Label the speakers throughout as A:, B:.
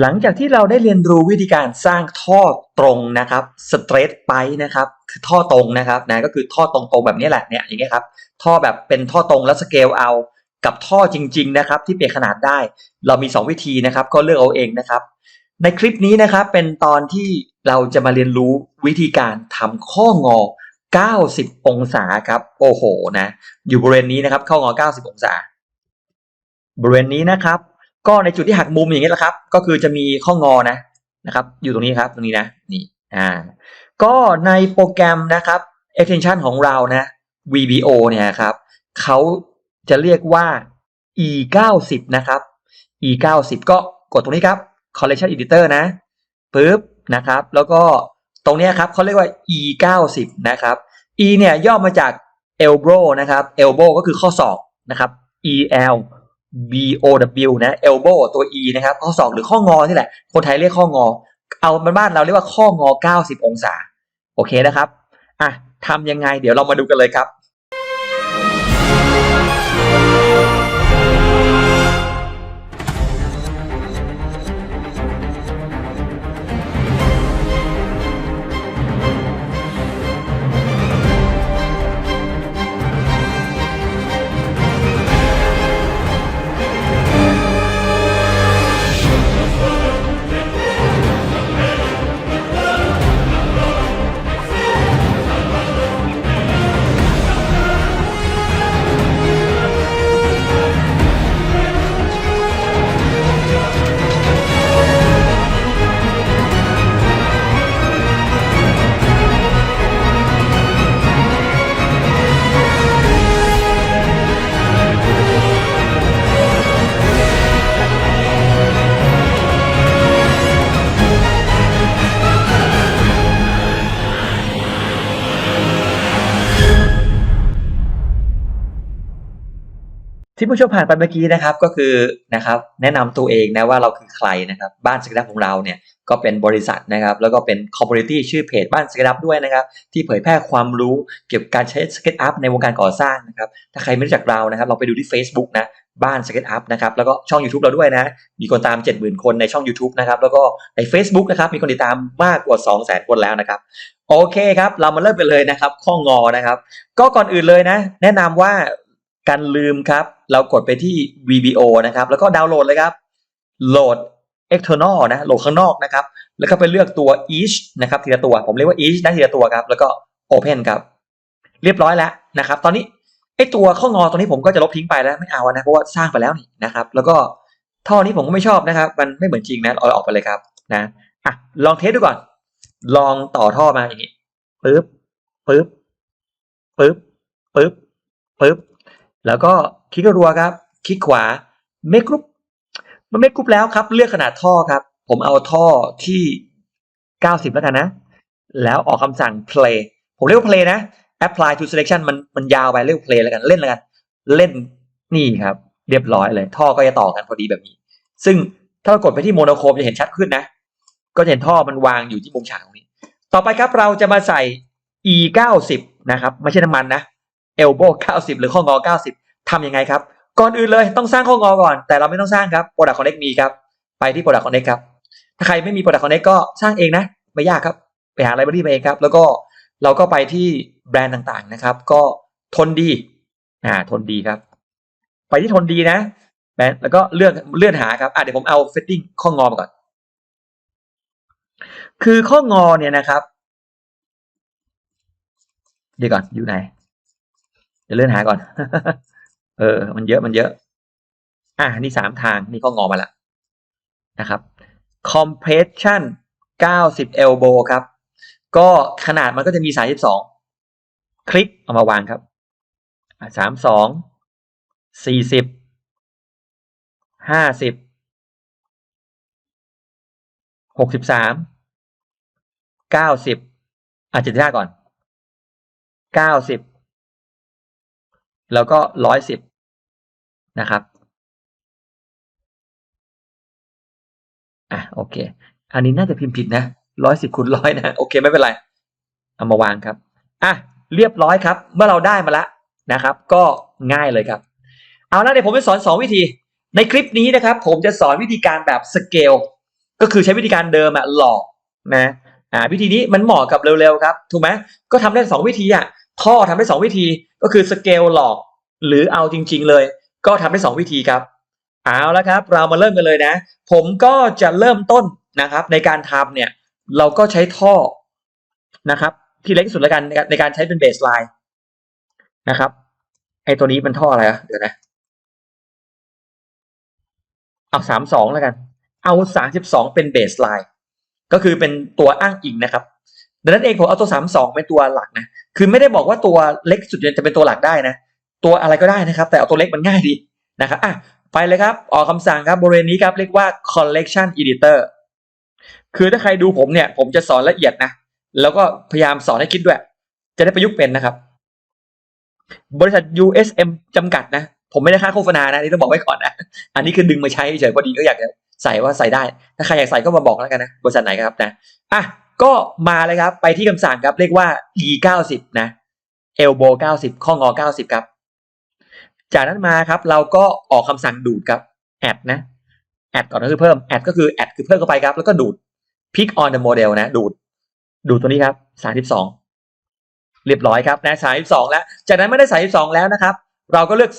A: หลังจากที่เราได้เรียนรู้วิธีการสร้างท่อตรงนะครับสเตรทไปนะครับคือท่อตรงนะครับนะก็คือท่อตรงๆแบบนี้แหละเนี่ยอย่างเงี้ยครับท่อแบบเป็นท่อตรงแล้วสเกลเอากับท่อจริง ๆนะครับ ที่เปลี่ยนขนาดได้ เรามี 2 วิธีนะครับ ก็เลือกเอาเองนะครับ ในคลิปนี้นะครับเป็นตอนที่เราจะมาเรียนรู้วิธีการทำข้องอ 90 องศาครับโอ้โหนะอยู่บริเวณนี้นะครับข้องอ 90 องศา บริเวณนี้นะครับ ก็ในจุดที่หักมุมอย่างนี้แหละครับ ก็คือจะมีข้องอนะนะครับ อยู่ตรงนี้ครับ ตรงนี้นะนี่อ่าก็ในโปรแกรมนะครับ extension ของเรานะ VBO เนี่ยครับเขาจะเรียกว่า e 9 0นะครับ e 9 0ก็กดตรงนี้ครับ collection editor นะปึ๊บนะครับ แล้วก็ตรงนี้ครับเขาเรียกว่า e 9 0นะครับ e เนี่ยย่อมาจาก elbow นะครับ elbow ก็คือข้อศอกนะครับ e l b o w นะ elbow ตัว e นะครับ ข้อศอกหรือข้องอที่แหละ คนไทยเรียกข้องอ เอาบ้านเราเรียกว่าข้องอ 90 องศา โอเคนะครับ อะทำยังไง เดี๋ยวเรามาดูกันเลยครับ ที่ผู้ชมผ่านไปเมื่อกี้นะครับก็คือนะครับแนะนำตัวเองนะว่าเราคือใครนะครับบ้านสกิลของเราเนี่ยก็เป็นบริษัทนะครับแล้วก็เป็นคอมมูนิตี้ชื่อเพจบ้านสกิลด้วยนะครับที่เผยแพร่ความรู้เกี่ยวกับการใช้สเก็ตอัพในวงการก่อสร้างนะครับถ้าใครไม่รู้จักเรานะครับเราไปดูที่ Facebook นะบ้านสเก็ตอัพนะครับแล้วก็ช่อง YouTube เราด้วยนะ มีคนตาม 70,000 คนในช่อง YouTube นะครับแล้วก็ใน Facebook นะครับมีคนติดตามมากกว่า 200,000 คนแล้วนะครับโอเคครับ เรามาเริ่มกันเลยนะครับ ข้องอนะครับ ก็ก่อนอื่นเลยนะ แนะนำว่า การลืมครับ เรากดไปที่ VBO นะครับ แล้วก็ดาวน์โหลดเลยครับ โหลด external นะ โหลดข้างนอกนะครับ แล้วก็ไปเลือกตัว each นะครับทีละตัว ผมเรียกว่า each นะทีละตัวครับ แล้วก็ open ครับ เรียบร้อยแล้วนะครับ ตอนนี้ไอตัวข้องอตรงนี้ผมก็จะลบทิ้งไปแล้วไม่เอานะ เพราะว่าสร้างไปแล้วนี่นะครับ แล้วก็ท่อนี้ผมก็ไม่ชอบนะครับ มันไม่เหมือนจริงนะเอาออกไปเลยครับนะอะลองเทสดูก่อน ลองต่อท่อมาอย่างนี้ปึ๊บปึ๊บปึ๊บปึ๊บปึ๊บ แล้วก็คลิกรัวครับ คลิกขวาเมกรุ๊ปมันเมกรุ๊ปแล้วครับ เลือกขนาดท่อครับ ผมเอาท่อที่ 90 แล้วกันนะ แล้วออกคำสั่ง play ผมเรียกว่า play นะ apply to selection มันมันยาวไปเรียก play แล้วกันเล่นแล้วกัน เล่นนี่ครับ เรียบร้อยเลย ท่อก็จะต่อกันพอดีแบบนี้ ซึ่งถ้าเรากดไปที่โมโนโครมจะเห็นชัดขึ้นนะ ก็จะเห็นท่อมันวางอยู่ที่มุมฉากตรงนี้ ต่อไปครับเราจะมาใส่ e 90นะครับ ไม่ใช่น้ำมันนะ elbow 90 หรือข้องอ 90 ทำยังไงครับ ก่อนอื่นเลยต้องสร้างข้องอก่อน แต่เราไม่ต้องสร้างครับ Product Connect มีครับ ไปที่ Product Connect ครับ ถ้าใครไม่มี Product Connect ก็สร้างเองนะ ไม่ยากครับ ไปหาไลบรารีมาเองครับ แล้วก็เราก็ไปที่แบรนด์ต่างๆนะครับ ก็ทนดีอ่าทนดีครับ ไปที่ทนดีนะแบรนด์แล้วก็เลื่อนเลื่อนหาครับอะเดี๋ยวผมเอา fitting ข้องอมาก่อน คือข้องอเนี่ยนะครับเดี๋ยวก่อนอยู่ไหน เดี๋ยวเลื่อนหาก่อน เออ มันเยอะมันเยอะ อะนี่สามทางนี่ก็งอมาล้วนะครับ compression 90 elbow ครับ ก็ขนาดมันก็จะมี 32 คลิกเอามาวางครับสามสองสี่สิบห้าสิบหกสิบสามเก้าสิบอะเจ็ดสิบห้าก่อนเก้าสิบ แล้วก็ร้อยสิบนะครับอะโอเค อันนี้น่าจะพิมพ์ผิดนะร้อยสิบคูณร้อยนะโอเคไม่เป็นไร เอามาวางครับอะเรียบร้อยครับ เมื่อเราได้มาแล้วนะครับ ก็ง่ายเลยครับ เอาละเดี๋ยวผมจะสอนสองวิธี ในคลิปนี้นะครับ ผมจะสอนวิธีการแบบสเกลก็คือใช้วิธีการเดิมอะหลอกนะอ่าวิธีนี้มันเหมาะกับเร็วๆครับถูกไหมก็ทำได้สองวิธีอะท่อทำได้สองวิธี ก็คือสเกลหลอกหรือเอาจริง ๆ เลย ก็ทำได้สองวิธีครับ เอาละครับ เรามาเริ่มกันเลยนะ ผมก็จะเริ่มต้นนะครับ ในการทำเนี่ยเราก็ใช้ท่อนะครับ ที่เล็กสุดแล้วกันในการในการใช้เป็นเบสไลน์นะครับไอตัวนี้เป็นท่ออะไรอะเดี๋ยวนะเอาสามสองแล้วกัน เอาสามสิบสองเป็นเบสไลน์ก็คือเป็นตัวอ้างอิงนะครับดังนั้นเองผมเอาตัวสามสองเป็นตัวหลักนะ คือไม่ได้บอกว่าตัวเล็กสุดจะเป็นตัวหลักได้นะ ตัวอะไรก็ได้นะครับ แต่เอาตัวเล็กมันง่ายดีนะครับอะไปเลยครับ ออกคำสั่งครับบริเวณนี้ครับ เรียกว่า collection editor คือถ้าใครดูผมเนี่ย ผมจะสอนละเอียดนะ แล้วก็พยายามสอนให้คิดด้วย จะได้ประยุกต์เป็นนะครับ บริษัท USM จำกัดนะ ผมไม่ได้ค่าโฆษณานะนี่ต้องบอกไว้ก่อนนะ อันนี้คือดึงมาใช้เฉยพอดีก็อยากจะใส่ว่าใส่ได้ ถ้าใครอยากใส่ก็มาบอกแล้วกันนะ บริษัทไหนครับนะ อะ ก็มาเลยครับ ไปที่คำสั่งครับ เรียกว่า e 9 0นะ elbow 90 ข้องอ 90 ครับ จากนั้นมาครับ เราก็ออกคำสั่งดูดครับ add นะ add ก่อนก็คือเพิ่ม add ก็คือ add คือเพิ่มเข้าไปครับ แล้วก็ดูด pick on the model นะ ดูด ดูดตัวนี้ครับ 32 เรียบร้อยครับนะ32 แล้ว จากนั้นไม่ได้ 32 แล้วนะครับ เราก็เลือก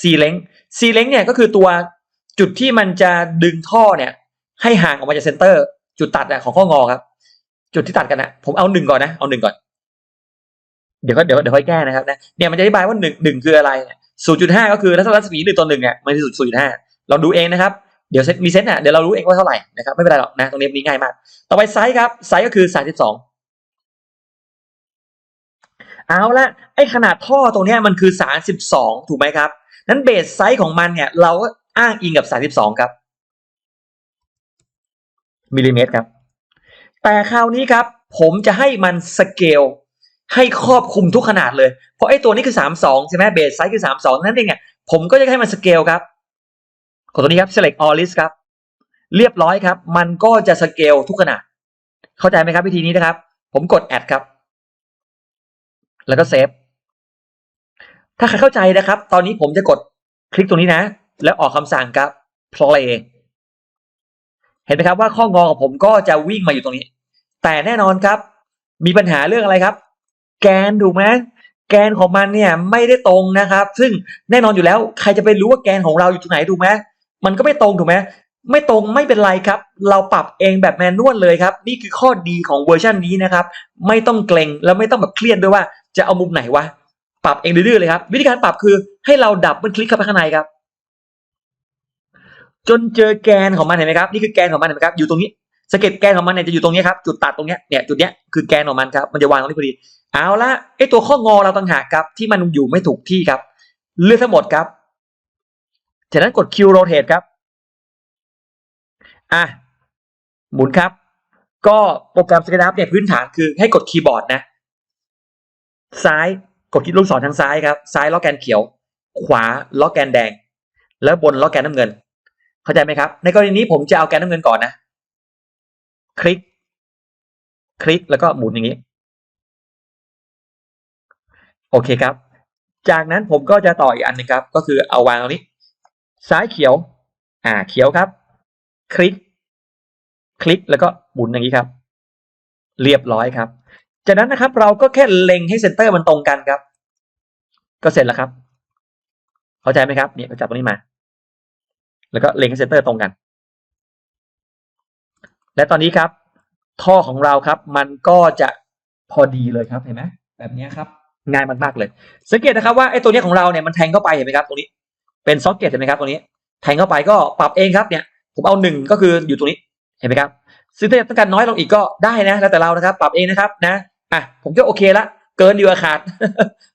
A: C length C length เนี่ยก็คือตัวจุดที่มันจะดึงท่อเนี่ย ให้ห่างออกมาจากเซนเตอร์ จุดตัดของข้องอครับ จุดที่ตัดกันนะผมเอาหนึ่งก่อนนะเอาหนึ่งก่อน เดี๋ยวก็เดี๋ยวเดี๋ยวค่อยแก้นะครับนะเนี่ยมันจะอธิบายว่าหนึ่งหนึ่งคืออะไรศูนย์จุดห้าก็คือถ้ารัศมีหนึ่งต่อหนึ่งเนี่ยมันคือศูนย์จุดห้าเราดูเองนะครับเดี๋ยวเซตมีเซตอะเดี๋ยวเรารู้เองว่าเท่าไหร่นะครับไม่เป็นไรหรอกนะตรงนี้นี้ง่ายมาก ต่อไปไซส์ครับไซส์ก็คือสามสิบสองเอาละไอ้ขนาดท่อตรงนี้มันคือสามสิบสองถูกไหมครับ นั้นเบสไซส์ของมันเนี่ย เราก็อ้างอิงกับสามสิบสองครับมิลลิเมตรครับ แต่คราวนี้ครับ ผมจะให้มันสเกลให้ครอบคลุมทุกขนาดเลย เพราะไอ้ตัวนี้คือ 32 ใช่ไหมเบสไซส์คือ 32 นั่นเองอะผมก็จะให้มันสเกลครับกดตัวนี้ครับ select all list ครับ เรียบร้อยครับ มันก็จะสเกลทุกขนาด เข้าใจไหมครับวิธีนี้นะครับ ผมกด add ครับ แล้วก็เซฟถ้าใครเข้าใจนะครับ ตอนนี้ผมจะกดคลิกตรงนี้นะ แล้วออกคำสั่งครับ play เห็นไหมครับว่าข้องอของผมก็จะวิ่งมาอยู่ตรงนี้ แต่แน่นอนครับ มีปัญหาเรื่องอะไรครับ แกนถูกไหมแกนของมันเนี่ยไม่ได้ตรงนะครับ ซึ่งแน่นอนอยู่แล้ว ใครจะไปรู้ว่าแกนของเราอยู่ตรงไหนถูกไหมมันก็ไม่ตรงถูกไหมไม่ตรงไม่เป็นไรครับ เราปรับเองแบบแมนนวลเลยครับ นี่คือข้อดีของเวอร์ชันนี้นะครับ ไม่ต้องเกรงแล้วไม่ต้องแบบเครียดด้วยว่าจะเอามุมไหนวะปรับเองดื้อๆเลยครับ วิธีการปรับคือให้เราดับมันคลิกเข้าไปข้างในครับ จนเจอแกนของมันเห็นไหมครับนี่คือแกนของมันเห็นไหมครับอยู่ตรงนี้สเก็ตแกนของมันเนี่ยจะอยู่ตรงนี้ครับจุดตัดตรงเนี้ยเนี่ยจุดเนี้ยคือแกนของมันครับมันจะวางตรงนี้พอดีเอาละไอตัวข้องอเราต่างหากครับที่มันอยู่ไม่ถูกที่ครับ เลือกทั้งหมดครับจากนั้นกด Q rotate ครับอะหมุนครับ ก็โปรแกรมสเก็ตอัพเนี่ยพื้นฐานคือให้กดคีย์บอร์ดนะซ้ายกดคลิกลูกศรทางซ้ายครับ ซ้ายล็อกแกนเขียว ขวาล็อกแกนแดง แล้วบนล็อกแกนน้ำเงิน เข้าใจไหมครับ ในกรณีนี้ผมจะเอาแกนน้ำเงินก่อนนะ คลิก คลิกแล้วก็หมุนอย่างนี้ โอเคครับ จากนั้นผมก็จะต่ออีกอันหนึงครับ ก็คือเอาวางตรงนี้ ซ้ายเขียว อ่า เขียวครับ คลิก คลิกแล้วก็หมุนอย่างนี้ครับ เรียบร้อยครับ จากนั้นนะครับ เราก็แค่เล็งให้เซนเตอร์มันตรงกันครับ ก็เสร็จแล้วครับ เข้าใจไหมครับ เนี่ยก็จับตรงนี้มา แล้วก็เล็งให้เซนเตอร์ตรงกัน และตอนนี้ครับ ท่อของเราครับ มันก็จะพอดีเลยครับเห็นไหมแบบนี้ครับง่ายมากๆเลย สังเกตนะครับว่าไอ้ตัวนี้ของเราเนี่ยมันแทงเข้าไปเห็นไหมครับตรงนี้ เป็นซ็อกเก็ตเห็นไหมครับตรงนี้ แทงเข้าไปก็ปรับเองครับเนี่ย ผมเอาหนึ่งก็คืออยู่ตรงนี้เห็นไหมครับซึ่งถ้าต้องการน้อยลงอีกก็ได้นะ แล้วแต่เรานะครับ ปรับเองนะครับนะอะผมก็โอเคละเกินดีกว่าขาด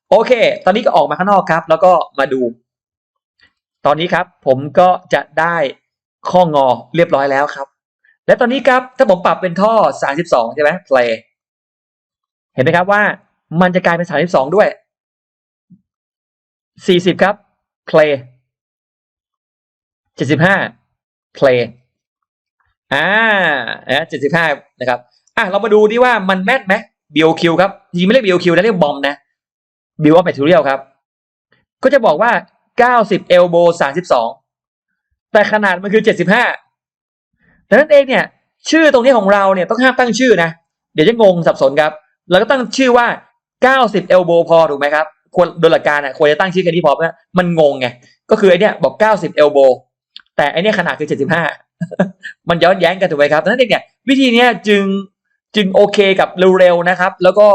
A: โอเค ตอนนี้ก็ออกมาข้างนอกครับ แล้วก็มาดู ตอนนี้ครับผมก็จะได้ข้องอเรียบร้อยแล้วครับ และตอนนี้ครับถ้าผมปรับเป็นท่อ 32 ใช่ไหม play เห็นไหมครับว่ามันจะกลายเป็น 32 ด้วย 40 ครับ play 75 play อ่านะ75 นะครับ อะเรามาดูดิว่ามันแม่นไหม BOQ ครับจริงไม่เรียก BOQ นะเรียกบอมนะ Bill of Material ครับ ก็จะบอกว่า 90 elbow 32แต่ขนาดมันคือ75ดังนั้นเองเนี่ย ชื่อตรงนี้ของเราเนี่ยต้องห้ามตั้งชื่อนะ เดี๋ยวจะงงสับสนครับแล้วก็ตั้งชื่อว่า90 elbow พอถูกไหมครับควรโดยหลักการอะควรจะตั้งชื่อแค่นี้พอเพราะมันงงไงก็คือไอเนี้ยบอก90 elbow แต่ไอเนี้ยขนาดคือ 75 มันย้อนแย้งกันถูกไหมครับดังนั้นเองเนี่ยวิธีเนี้ยจึงจึงโอเคกับเร็วๆนะครับ แล้วก็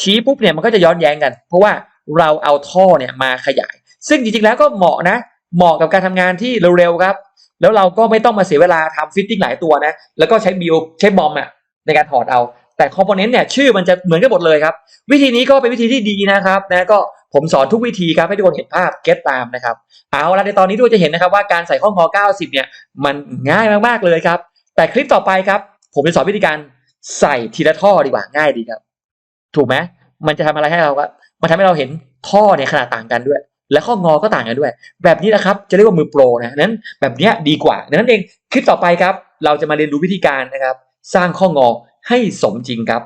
A: ชี้ปุ๊บเนี่ยมันก็จะย้อนแย้งกัน เพราะว่าเราเอาท่อเนี่ยมาขยาย ซึ่งจริงๆแล้วก็เหมาะนะ เหมาะกับการทำงานที่เร็วๆครับ แล้วเราก็ไม่ต้องมาเสียเวลาทำฟิตติ้งหลายตัวนะ แล้วก็ใช้บิวใช้บอมอะในการถอดเอา แต่คอมโพเนนต์เนี่ยชื่อมันจะเหมือนกันหมดเลยครับ วิธีนี้ก็เป็นวิธีที่ดีนะครับนะก็ผมสอนทุกวิธีครับให้ทุกคนเห็นภาพเก็ตตามนะครับ เอาละในตอนนี้ด้วยจะเห็นนะครับว่าการใส่ข้องอ90 เนี่ยมันง่ายมากๆเลยครับ แต่คลิปต่อไปครับ ผมจะสอนวิธีการใส่ทีละท่อดีกว่าง่ายดีครับ ถูกไหมมันจะทำอะไรให้เราครับมันทำให้เราเห็นท่อเนี่ยขนาดต่างกันด้วย และข้องอก็ต่างกันด้วย แบบนี้นะครับจะเรียกว่ามือโปรนะนั้นแบบนี้ดีกว่าดังนั้นเองคลิปต่อไปครับ เราจะมาเรียนรู้วิธีการนะครับ สร้างข้องอให้สมจริงครับ